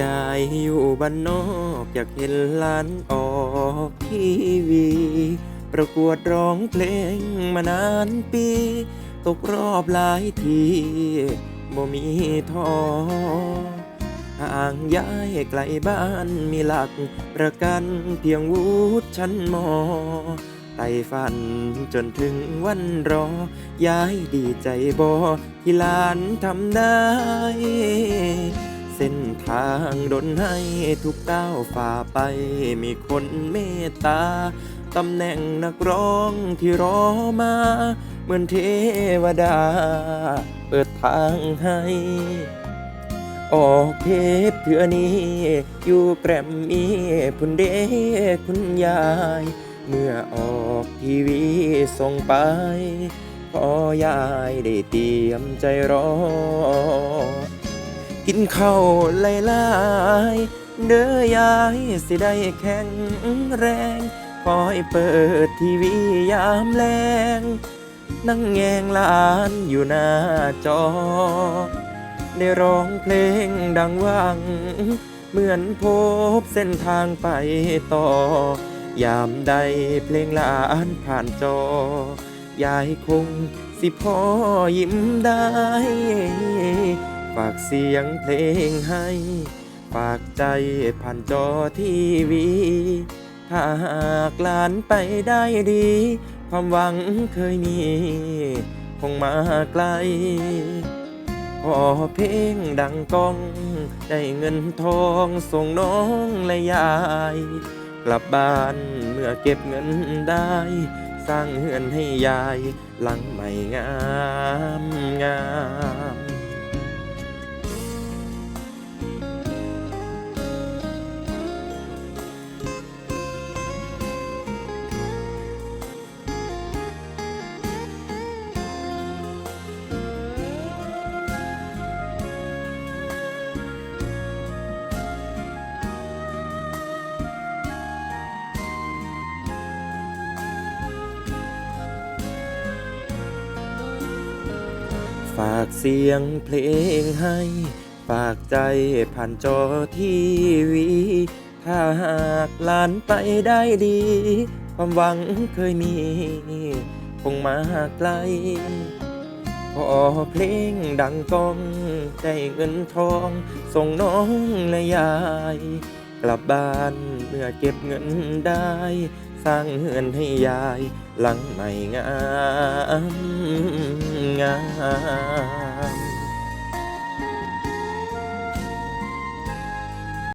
ยายอยู่บ้านนอกอยากเห็นหลานออกทีวี ประกวดร้องเพลงมานานปี ตกรอบหลายทีบ่มีท้อห่างย้ายไกลบ้านมีหลักประกันเพียงวุฒิชั้นมอไต่ฝันจนถึงวันรอ ย้ายดีใจบ่ที่หลานทำได้ ทางดนให้ทุกก้าวฝ่าไปมีคนเมตตาตำแหน่งนักร้องที่รอมา เหมือนเทวดา เปิดทางให้ ออกเทปเถื่อนี้ อยู่แกรมมีพุ่นเดคุณยาย เมื่อออกทีวีส่งไป ขอยายได้เตรียมใจรอ กินข้าวไล่ลายๆเด้อยายสิได้แข็งแรงคอยเปิดทีวียามแลงนั่งแงงลานอยู่หน้าจอ ได้ร้องเพลงดังวัง เหมือนพบเส้นทางไปต่อ ยามใดเพลงลานผ่านจอ ยายคงสิพ่อยิ้มได้ ฝากเสียงเพลงให้ ฝากใจผ่านจอทีวี ถ้าหากลานไปได้ดี ความหวังเคยมี คงมาไกลพอเพลงดังก้อง ได้เงินทองส่งน้องและยาย กลับบ้านเมื่อเก็บเงินได้สร้างเฮือนให้ยาย หลังใหม่งามงาม ฝากเสียงเพลงให้ ฝากใจผ่านจอทีวี ถ้าหากหลานไปได้ดี ความหวังเคยมี คงมาไกลพอเพลงดังก้องได้เงินทอง ส่งน้องและยาย กลับบ้านเมื่อเก็บเงินได้ สร้างเฮือนให้ยายหลังใหม่งาม งาม